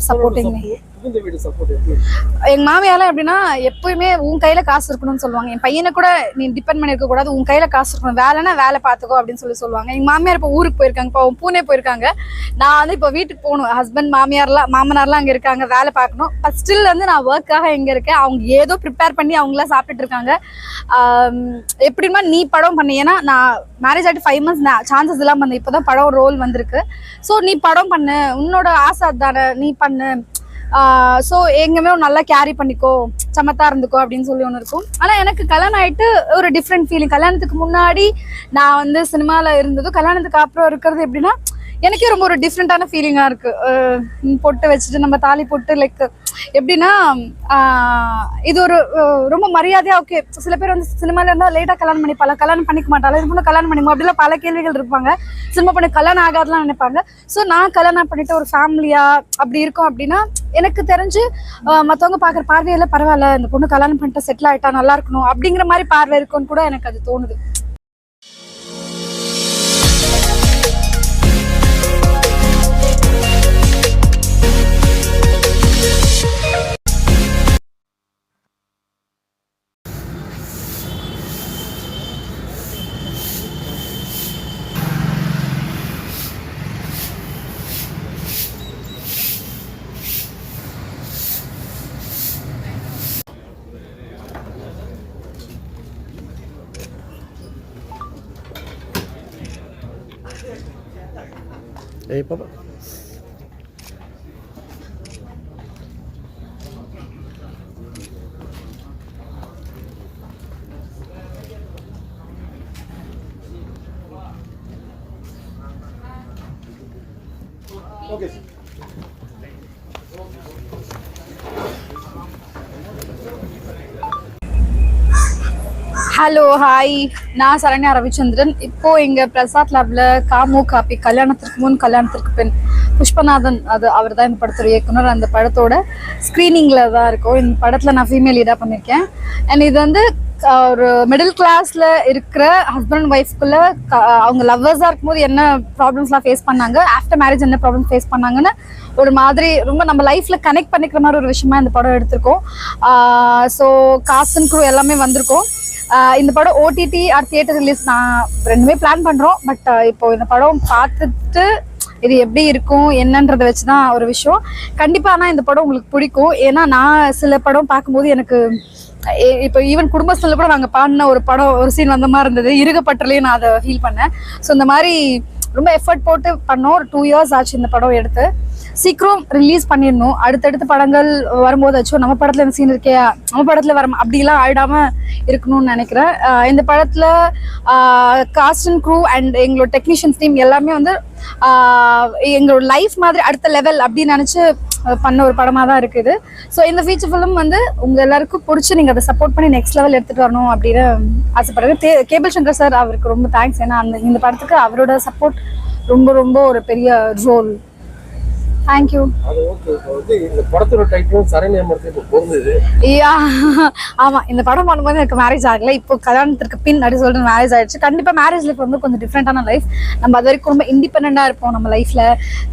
Supporting me புகுந்த வீடு support எப்படி எங்க மாமியாரெல்லாம் எப்படின்னா எப்பயுமே உன் கையில காசு இருக்கணும்னு சொல்லுவாங்க. என் பையனை கூட நீ டிபெண்ட் பண்ணிருக்க கூடாது. உன் கையில காசு இருக்கணும். வேலைனா வேலை பார்த்துக்கோ அப்படின்னு சொல்லி சொல்லுவாங்க. எங்க மாமியார் இப்போ ஊருக்கு போயிருக்காங்க. இப்போ பூனே போயிருக்காங்க. நான் வந்து இப்போ வீட்டுக்கு போகணும். ஹஸ்பண்ட் மாமியார்லாம் மாமனார்லாம் அங்க இருக்காங்க. வேலை பார்க்கணும். பட் ஸ்டில் வந்து நான் ஒர்க்காக எங்க இருக்கேன். அவங்க ஏதோ ப்ரிப்பேர் பண்ணி அவங்களாம் சாப்பிட்டுட்டு இருக்காங்க. எப்படிமா நீ படம் பண்ணி. ஏன்னா நான் மேரேஜ் ஆகிட்டு ஃபைவ் மந்த்ஸ் சான்சஸ் எல்லாம் பண்ணேன் இப்போதான் படம் ரோல் வந்திருக்கு. ஸோ நீ படம் பண்ணு. உன்னோட ஆசை தானே நீ பண்ணு. ஸோ எங்கேயுமே நல்லா கேரி பண்ணிக்கோ சமத்தா இருந்துக்கோ அப்படின்னு சொல்லி ஒன்று இருக்கும். ஆனால் எனக்கு கல்யாணம் ஆகிட்டு ஒரு டிஃப்ரெண்ட் ஃபீலிங் கல்யாணத்துக்கு முன்னாடி நான் வந்து சினிமாவில் இருந்ததும் கல்யாணத்துக்கு அப்புறம் இருக்கிறது எப்படின்னா எனக்கே ரொம்ப ஒரு டிஃப்ரெண்ட்டான ஃபீலிங்காக இருக்குது பொட்டு வச்சுட்டு நம்ம தாலி பொட்டு லைக் எப்படின்னா இது ஒரு ரொம்ப மரியாதையாக ஓகே சில பேர் வந்து சினிமாவில் இருந்தால் லேட்டாக கல்யாணம் பண்ணிப்பாங்க கல்யாணம் பண்ணிக்க மாட்டாங்க. இது கல்யாணம் பண்ணிக்கோ அப்படிலாம் பல கேள்விகள் இருப்பாங்க. சினிமா பண்ணி கல்யாணம் ஆகாதுலாம் நினைப்பாங்க. ஸோ நான் கல்யாணம் பண்ணிட்டு ஒரு ஃபேமிலியாக அப்படி இருக்கோம் அப்படின்னா எனக்கு தெரிஞ்சு மற்றவங்க பார்க்குற பார்வையெல்லாம் பரவாயில்ல இந்த பொண்ணு கல்யாணம் பண்ணிட்டு செட்டில் ஆகிட்டா நல்லா இருக்கணும் அப்படிங்கிற மாதிரி பார்வை இருக்கும்னு கூட எனக்கு அது தோணுது. ஏய் பாப்பா ஓகே ஹலோ ஹாய் நான் சரண்யா ரவிச்சந்திரன். இப்போ எங்க பிரசாத் லேப்ல காமு காப்பி கல்யாணத்திற்கு முன் கல்யாணத்திற்கு பின் புஷ்பநாதன் அது அவர் தான் இந்த படத்தோட இயக்குனர். அந்த படத்தோட ஸ்க்ரீனிங்ல தான் இருக்கும். இந்த படத்துல நான் ஃபீமேல் லீடா பண்ணியிருக்கேன் அண்ட் இது வந்து ஒரு மிடில் கிளாஸ்ல இருக்கிற ஹஸ்பண்ட் ஒய்ஃப்குள்ள அவங்க லவ்வர்ஸா இருக்கும்போது என்ன ப்ராப்ளம்ஸ்லாம் ஃபேஸ் பண்ணாங்க? ஆஃப்டர் மேரேஜ் என்ன ப்ராப்ளம் ஃபேஸ் பண்ணாங்கன்னு ஒரு மாதிரி ரொம்ப நம்ம லைஃப்ல கனெக்ட் பண்ணிக்கிற மாதிரி ஒரு விஷயமா இந்த படம் எடுத்திருக்கோம். ஸோ காசன் குரூ எல்லாமே வந்திருக்கோம். இந்த படம் ஓடிடி ஆர் தியேட்டர் ரிலீஸ் நான் ரெண்டுமே பிளான் பண்றோம். பட் இப்போ இந்த படம் பார்த்துட்டு இது எப்படி இருக்கும் என்னன்றதை வச்சு தான் ஒரு விஷயம். கண்டிப்பாக ஆனால் இந்த படம் உங்களுக்கு பிடிக்கும். ஏன்னா நான் சில படம் பார்க்கும்போது எனக்கு இப்போ ஈவன் குடும்பத்தில் கூட நாங்கள் பாடின ஒரு படம் ஒரு சீன் வந்த மாதிரி இருந்தது. இருகப்பட்டலையும் நான் அதை ஃபீல் பண்ணேன். ஸோ இந்த மாதிரி ரொம்ப எஃபர்ட் போட்டு பண்ணோம். ஒரு டூ இயர்ஸ் ஆச்சு இந்த படம் எடுத்து. சீக்கிரம் ரிலீஸ் பண்ணிடணும். அடுத்தடுத்த படங்கள் வரும்போது ஆச்சும் நம்ம படத்தில் இந்த சீன் இருக்கே நம்ம படத்தில் வர அப்படிலாம் ஆயிடாமல் இருக்கணும்னு நினைக்கிறேன். இந்த படத்தில் காஸ்ட் அண்ட் க்ரூ அண்ட் எங்களோட டெக்னீஷியன்ஸ் டீம் எல்லாமே வந்து எங்களோட லைஃப் மாதிரி அடுத்த லெவல் அப்படின்னு நினச்சி பண்ண ஒரு படமாக தான் இருக்குது. ஸோ இந்த ஃபீச்சர் ஃபிலிம் வந்து உங்கள் எல்லாருக்கும் பிடிச்சி நீங்கள் அதை சப்போர்ட் பண்ணி நெக்ஸ்ட் லெவல் எடுத்துகிட்டு வரணும் அப்படின்னு ஆசைப்படுறேன் தே- கேபிள் சங்கர் சார் அவருக்கு ரொம்ப தேங்க்ஸ் ஏன்னா அந்த இந்த படத்துக்கு அவரோட சப்போர்ட் ரொம்ப ரொம்ப ஒரு பெரிய ரோல் தேங்க்யூ அது ஓகே இப்போ வந்து இந்த படத்தோட டைட்டிலும் சரண்யா மரத்தை இப்போ பொருந்தது. யா ஆமா இந்த படம் பண்ணும்போது எனக்கு மேரேஜ் ஆகல. இப்போ கல்யாணத்திற்கு பின் அப்படி சொல்லிட்டு மேரேஜ் ஆயிடுச்சு. கண்டிப்பா மேரேஜ் லைஃப் வந்து கொஞ்சம் டிஃப்ரெண்டான லைஃப் நம்ம அது வரைக்கும் ரொம்ப இண்டிபெண்டா இருப்போம் நம்ம லைஃப்ல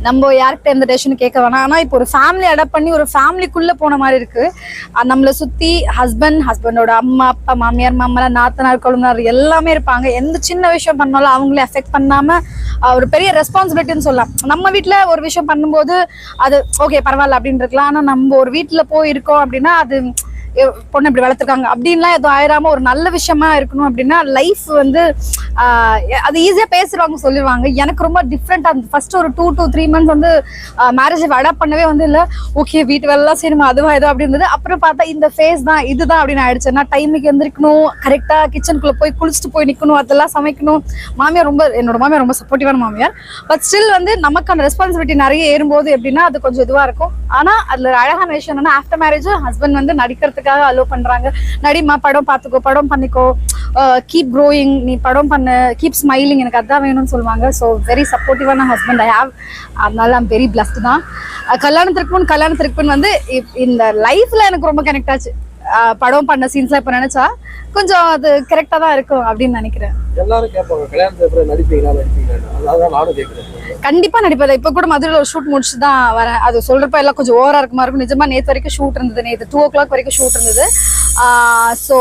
நம்ம யார்கிட்ட எந்த டெசிஷன் கேட்க வேணாம். ஆனா இப்போ ஒரு ஃபேமிலி அடாப்ட் பண்ணி ஒரு ஃபேமிலிக்குள்ள போன மாதிரி இருக்கு. அஹ் நம்மள சுத்தி ஹஸ்பண்ட் ஹஸ்பண்டோட அம்மா அப்பா மாமியார் மாமனார் நாத்தனார் கொழுந்தார் எல்லாமே இருப்பாங்க. எந்த சின்ன விஷயம் பண்ணாலும் அவங்களே அஃபெக்ட் பண்ணாம அஹ் ஒரு பெரிய ரெஸ்பான்சிபிலிட்டின்னு சொல்லலாம். நம்ம வீட்ல ஒரு விஷயம் பண்ணும்போது அது ஓகே பரவாயில்ல அப்படின்னு இருக்கலாம் ஆனா நம்ம ஒரு வீட்டுல போய் இருக்கோம் அப்படின்னா அது பொண்ணு இப்படி வளர்த்துருக்காங்க. அப்படின்லாம் எதுவும் ஆயிராம ஒரு நல்ல விஷயமா இருக்கணும் அப்படின்னா லைஃப் வந்து அது ஈஸியா பேசுறவங்க சொல்லிடுவாங்க எனக்கு ரொம்ப டிஃப்ரெண்டா இருந்தது. ஃபர்ஸ்ட் ஒரு டூ டூ த்ரீ மந்த்ஸ் வந்து மேரேஜ் அடாப்ட் பண்ணவே வந்து இல்ல. ஓகே வீட்டு வேலைலாம் செய்யணுமா அதுவா ஏதோ அப்படி இருந்தது. அப்புறம் பார்த்தா இந்த ஃபேஸ் தான் இதுதான் அப்படின்னு ஆயிடுச்சு. நான் டைமுக்கு எந்திரிக்கணும் கரெக்டா கிச்சனுக்குள்ள போய் குளிச்சுட்டு போய் நிக்கணும் அதெல்லாம் சமைக்கணும். மாமியார் ரொம்ப என்னோட மாமியார் ரொம்ப சப்போர்ட்டிவான மாமியார். பட் ஸ்டில் வந்து நமக்கான ரெஸ்பான்சிபிலிட்டி நிறைய ஏறும்போது எப்படின்னா அது கொஞ்சம் இதுவா இருக்கும். ஆனா அதுல அழகான விஷயம் என்னன்னா ஆஃப்டர் மேரேஜ் ஹஸ்பண்ட் வந்து நடிக்கிறதுக்கு நடிக்கிறதுக்காக அலோவ் பண்றாங்க. நடிமா படம் பார்த்துக்கோ படம் பண்ணிக்கோ. கீப் க்ரோயிங் நீ படம் பண்ண கீப் ஸ்மைலிங் எனக்கு அதான் வேணும்னு சொல்லுவாங்க. ஸோ வெரி சப்போர்ட்டிவான ஹஸ்பண்ட் ஐ ஹாவ் அதனால ஐம் வெரி பிளஸ்ட் தான். கல்யாணத்திற்கு முன் கல்யாணத்திற்கு பின் வந்து இப்- இந்த லைஃப்ல எனக்கு ரொம்ப கனெக்ட் ஆச்சு. படம் பண்ண சீன்ஸ்லாம் இப்போ நினைச்சா கொஞ்சம் அது கரெக்டாக தான் இருக்கும் அப்படின்னு நினைக்கிறேன். எல்லாரும் கேட்பாங்க கல்யாணத்துக்கு நடிப்பீங்களா நடிப்பீங்களா? நானும் கேட்குறேன். கண்டிப்பா நடிப்பேன். இப்போ கூட மதுரையில் ஒரு ஷூட் முடிச்சு தான் வரேன். அது சொல்றப்ப எல்லாம் கொஞ்சம் ஓவரா இருக்குமா இருக்கும். நிஜமா நேத்து வரைக்கும் ஷூட் இருந்தது. நேத்து டூ ஓ கிளாக் வரைக்கும் ஷூட் இருந்தது. ஸோ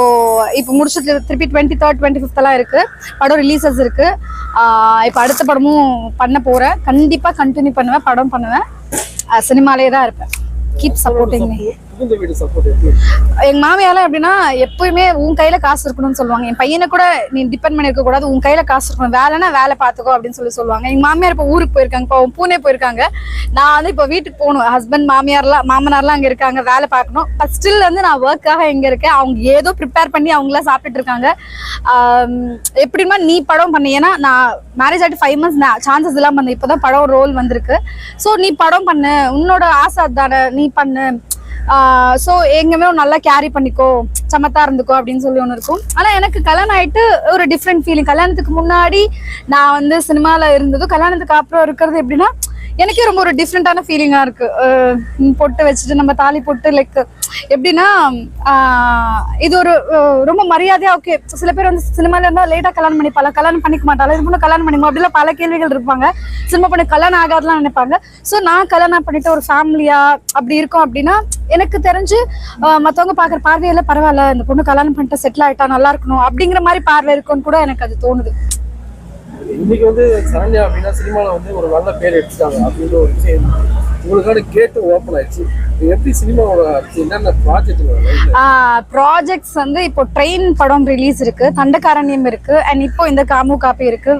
இப்போ முடிச்சுட்டு திருப்பி டுவெண்ட்டி தேர்ட் டுவெண்ட்டி ஃபிஃப்த் எல்லாம் இருக்கு. படம் ரிலீசஸ் இருக்கு. இப்போ அடுத்த படமும் பண்ண போறேன். கண்டிப்பா கண்டினியூ பண்ணுவேன் படம் பண்ணுவேன். சினிமாலே தான் இருப்பேன். கீப் சப்போர்ட்டிங் மீ எங்க மாமியாலாம் எப்படின்னா எப்பயுமே உன் கையில காசு இருக்கணும்னு சொல்லுவாங்க. என் பையனை கூட நீ டிபெண்ட் பண்ணி இருக்க கூடாது உன் கையில காசு இருக்கணும். வேலைனா வேலை பார்த்துக்கோ அப்படின்னு சொல்லி சொல்லுவாங்க. எங்க மாமியார் இப்போ ஊருக்கு போயிருக்காங்க. இப்போ பூனே போயிருக்காங்க. நான் வந்து இப்போ வீட்டுக்கு போகணும். ஹஸ்பண்ட் மாமியார்லாம் மாமனார்லாம் அங்க இருக்காங்க. வேலை பார்க்கணும். பட் ஸ்டில் வந்து நான் ஒர்க்காக எங்க இருக்கேன். அவங்க ஏதோ ப்ரிப்பேர் பண்ணி அவங்களாம் சாப்பிட்டுட்டு இருக்காங்க. எப்படிமா நீ படம் பண்ண. ஏன்னா நான் மேரேஜ் ஆகிட்டு ஃபைவ் மந்த்ஸ் நான் சான்சஸ் எல்லாம் பண்ண இப்போதான் படம் ரோல் வந்திருக்கு. ஸோ நீ படம் பண்ணு. உன்னோட ஆசை தானே நீ பண்ணு. ஸோ எங்கேயுமே நல்லா கேரி பண்ணிக்கோ சமத்தா இருந்துக்கோ அப்படின்னு சொல்லி ஒன்று இருக்கும். ஆனால் எனக்கு கல்யாணம் ஆயிட்டு ஒரு டிஃப்ரெண்ட் ஃபீலிங் கல்யாணத்துக்கு முன்னாடி நான் வந்து சினிமாவில் இருந்ததும் கல்யாணத்துக்கு அப்புறம் இருக்கிறது எப்படின்னா எனக்கே ரொம்ப ஒரு டிஃப்ரெண்ட்டான ஃபீலிங்காக இருக்குது பொட்டு வச்சுட்டு நம்ம தாலி போட்டு லைக் எப்படின்னா இது ஒரு ரொம்ப மரியாதையாக ஓகே சில பேர் வந்து சினிமால இருந்தால் லேட்டாக கல்யாணம் பண்ணிப்பாங்க கல்யாணம் பண்ணிக்க மாட்டாங்க. இது பொண்ணு கல்யாணம் பண்ணிமா அப்படிலாம் பல கேள்விகள் இருப்பாங்க. சினிமா பண்ணி கல்யாணம் ஆகாதுலாம் நினைப்பாங்க. ஸோ நான் கல்யாணம் பண்ணிட்டு ஒரு ஃபேமிலியாக அப்படி இருக்கோம் அப்படின்னா எனக்கு தெரிஞ்சு மற்றவங்க பார்க்குற பார்வையெல்லாம் பரவாயில்ல இந்த பொண்ணு கல்யாணம் பண்ணிட்டு செட்டில் ஆகிட்டா நல்லா இருக்கணும் அப்படிங்கிற மாதிரி பார்வை இருக்கும்னு கூட எனக்கு அது தோணுது. இன்னைக்கு வந்து சரண்யா அப்படின்னா சினிமாவில் வந்து ஒரு நல்ல பேர் எடுத்துட்டாங்க அப்படின்ற ஒரு விஷயம் உங்களுக்கான கேட்டு ஓப்பன் ஆயிடுச்சு. எப்படி சினிமாவோட என்னென்ன ப்ராஜெக்ட் ப்ராஜெக்ட்ஸ் வந்து இப்போ ட்ரெயின் படம் ரிலீஸ் இருக்கு தண்டகாரண்யம் இருக்கு அண்ட் இப்போ இந்த காமு காப்பி இருக்கு.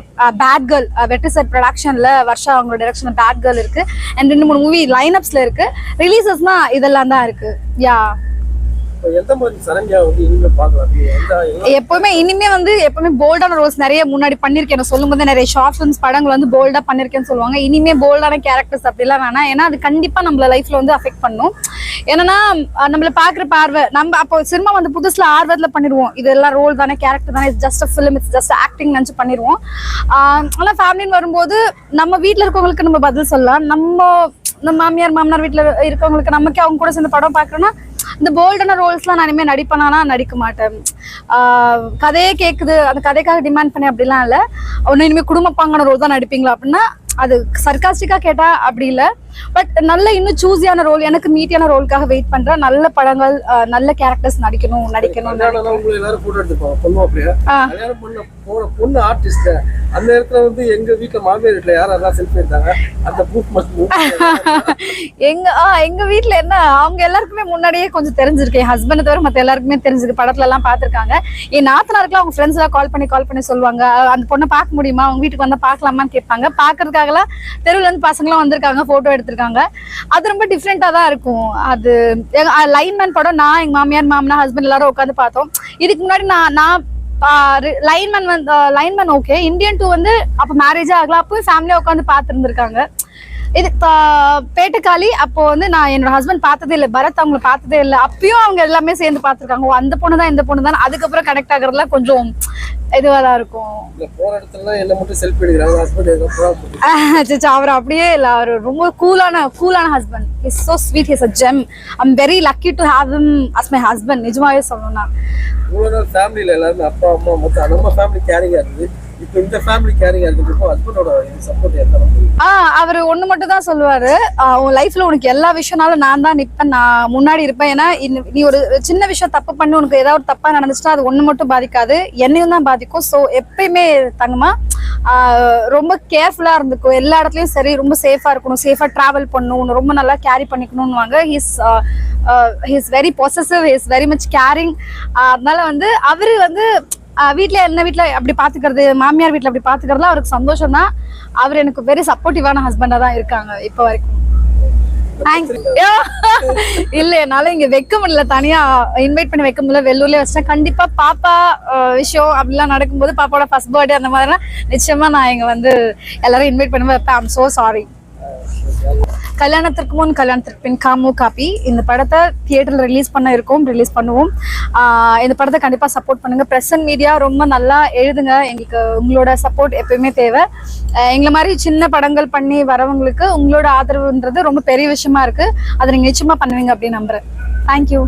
பேட் கேர்ள் வெற்றி செட் ப்ரொடக்ஷன்ல வருஷா அவங்களோட டைரக்ஷன் பேட் கேர்ள் இருக்கு அண்ட் ரெண்டு மூணு மூவி லைன் அப்ஸ்ல இருக்கு. ரிலீசஸ்னா இதெல்லாம் தான் இருக்கு. யா எப்பவுமே இனிமே வந்து எப்பவுமே போல்டான ரோல்ஸ் நிறைய முன்னாடி பண்ணிருக்கேன் சொல்லும்போது சொல்லும் போது நிறைய ஷார்ட் ஃபிலிம்ஸ் படங்கள் வந்து போல்டா பண்ணிருக்கேன்னு சொல்லுவாங்க. இனிமே போல்டான கேரக்டர்ஸ் அப்படிலாம் வேணாம். ஏன்னா அது கண்டிப்பா நம்மள லைஃப்ல வந்து அஃபெக்ட் பண்ணும். என்னன்னா நம்மள பாக்குற பார்வை நம்ம அப்போ சினிமா வந்து புதுசுல ஆர்வத்துல பண்ணிடுவோம். இதெல்லாம் ரோல் தானே கேரக்டர் தானே just a film it's just acting நினச்சி பண்ணிடுவோம். ஆனா ஃபேமிலின்னு வரும்போது நம்ம வீட்டில் இருக்கவங்களுக்கு நம்ம பதில் சொல்லலாம். நம்ம நம்ம மாமியார் மாமனார் வீட்டில் இருக்கவங்களுக்கு நமக்கே அவங்க கூட சேர்ந்து படம் பார்க்குறோன்னா இந்த போல்டான ரோல்ஸ்லாம் நான் இனிமேல் நடிப்பேனா நடிக்க மாட்டேன் கதையே கேட்குது அந்த கதைக்காக டிமாண்ட் பண்ணி அப்படிலாம் இல்லை. ஒன்று இனிமேல் குடும்ப பாங்கான ரோல் தான் நடிப்பீங்களா அப்படின்னா அது சர்க்காஸ்டிக்காக கேட்டால் அப்படி இல்லை. பட் நல்ல இன்னும் சூஸியான ரோல் எனக்கு மீட்டியான ரோலுக்காக வெயிட் பண்றேன் நல்ல படங்கள் நல்ல கேரக்டர்ஸ் நடிக்கணும் நடிக்கணும் பொண்ணு ஆர்டிஸ்ட் அந்த இடத்துல வந்து எங்க வீட்டுல மாமியார் வீட்டுல யார் யாரெல்லாம் செல்ஃபி எடுத்தாங்க? அந்த ப்ரூஃப் மஸ்ட் எங்க எங்க வீட்ல என்ன அவங்க எல்லாருக்குமே முன்னாடியே கொஞ்சம் தெரிஞ்சிருக்கு. என் ஹஸ்பண்ட் தவிர மத்த எல்லாருக்குமே தெரிஞ்சிருக்கு. படத்துல எல்லாம் பாத்திருக்காங்க என் நாத்தனாருக்குலாம் அவங்க ஃப்ரெண்ட்ஸ் எல்லாம் கால் பண்ணி கால் பண்ணி சொல்லுவாங்க. "அஹ், அந்த பொண்ணை பார்க்க முடியுமா? அவங்க வீட்டுக்கு வந்தா பார்க்கலாமான்னு கேட்பாங்க. பாக்குறதுக்காகலாம் தெருவுல இருந்து பசங்களாம் வந்திருக்காங்க போட்டோ எடுத்திருக்காங்க. அது ரொம்ப டிஃப்ரெண்ட்டாக தான் இருக்கும். அது லைன்மேன் படம் நான் எங்க மாமியார் மாமனா ஹஸ்பண்ட் எல்லாரும் உட்காந்து பார்த்தோம். இதுக்கு முன்னாடி நான் நான் லைன்மேன் வந்து லைன்மேன் ஓகே இந்தியன் டூ வந்து அப்போ மேரேஜே ஆகல அப்பவும் ஃபேமிலியாக உட்காந்து பார்த்துருந்துருக்காங்க. இது பேட்டுக்காளி அப்போ வந்து நான் என்னோட ஹஸ்பண்ட் பார்த்ததே இல்லை பரத் அவங்கள பார்த்ததே இல்லை. அப்பயும் அவங்க எல்லாமே சேர்ந்து பார்த்துருக்காங்க. அந்த பொண்ணு தான் இந்த பொண்ணு தான். அதுக்கப்புறம் கனெக்ட் ஆகுறதுல கொஞ்சம் இதுவாக தான் இருக்கும். ஹஸ்பண்ட் அச்சச்சோ, அவர் அப்படியே இல்லை அவர் ரொம்ப கூலான கூலான husband is so sweet is a gem I'm very lucky to have him as my husband. நிஜமாவே சொல்லணும்னா. ஃபேமிலியில எல்லாருமே அப்பா அம்மா மொத்தம் நம்ம ஃபேமிலி கேரிங்கா இருக்குது. ஆ அவர் ஒண்ணு மட்டும் தான் சொல்லுவாரு. உன் லைஃப்ல உனக்கு எல்லா விஷயம்னாலும் நான் தான் நிப்பேன் நான் முன்னாடி இருப்பேன். ஏன்னா நீ ஒரு சின்ன விஷயம் தப்பு பண்ணி உனக்கு ஏதாவது ஒரு தப்பா நடந்துச்சுன்னா அது ஒண்ணு மட்டும் பாதிக்காது. என்னையும் தான் பாதிக்கும். ஸோ எப்பயுமே தங்கமா ரொம்ப கேர்ஃபுல்லா இருந்துக்கும் எல்லா இடத்துலயும் சரி ரொம்ப சேஃபா இருக்கணும். சேஃபா டிராவல் பண்ணணும். ரொம்ப நல்லா carry பண்ணிக்கணும்னுவாங்க. He's he's very possessive he's very much caring அதனால வந்து அவரு வந்து வீட்டில் என்ன வீட்டில் அப்படி பார்த்துக்கிறது மாமியார் வீட்டில் அப்படி பாத்துக்கிறதுல அவருக்கு சந்தோஷம் தான் அவர் எனக்கு வெரி சப்போர்ட்டிவான ஹஸ்பண்டாக தான் இருக்காங்க இப்போ வரைக்கும். தேங்க்ஸ் இல்ல என்னால இங்க வைக்க முடியல. தனியா இன்வைட் பண்ணி வைக்க முடியல. வெள்ளூர்லயே வச்சேன் கண்டிப்பா பாப்பா விஷயம் அப்படிலாம் நடக்கும்போது பாப்பாவோட ஃபர்ஸ்ட் பர்த்டே அந்த மாதிரிலாம் நிச்சயமா நான் இங்க வந்து எல்லாரும் இன்வைட் பண்ணி வைப்பேன் ஐம் சோ சாரி கல்யாணத்திற்கு முன் கல்யாணத்திற்கு பின் காமு காப்பி இந்த படத்தை தியேட்டரில் ரிலீஸ் பண்ண இருக்கோம் ரிலீஸ் பண்ணுவோம். இந்த படத்தை கண்டிப்பாக சப்போர்ட் பண்ணுங்கள் ப்ரெஸ் அண்ட் மீடியா ரொம்ப நல்லா எழுதுங்க. எங்களுக்கு உங்களோட சப்போர்ட் எப்பயுமே தேவை. எங்களை மாதிரி சின்ன படங்கள் பண்ணி வரவங்களுக்கு உங்களோட ஆதரவுன்றது ரொம்ப பெரிய விஷயமா இருக்குது அதை நீங்கள் நிச்சயமாக பண்ணுவீங்க அப்படின்னு நம்புகிறேன் தேங்க்யூ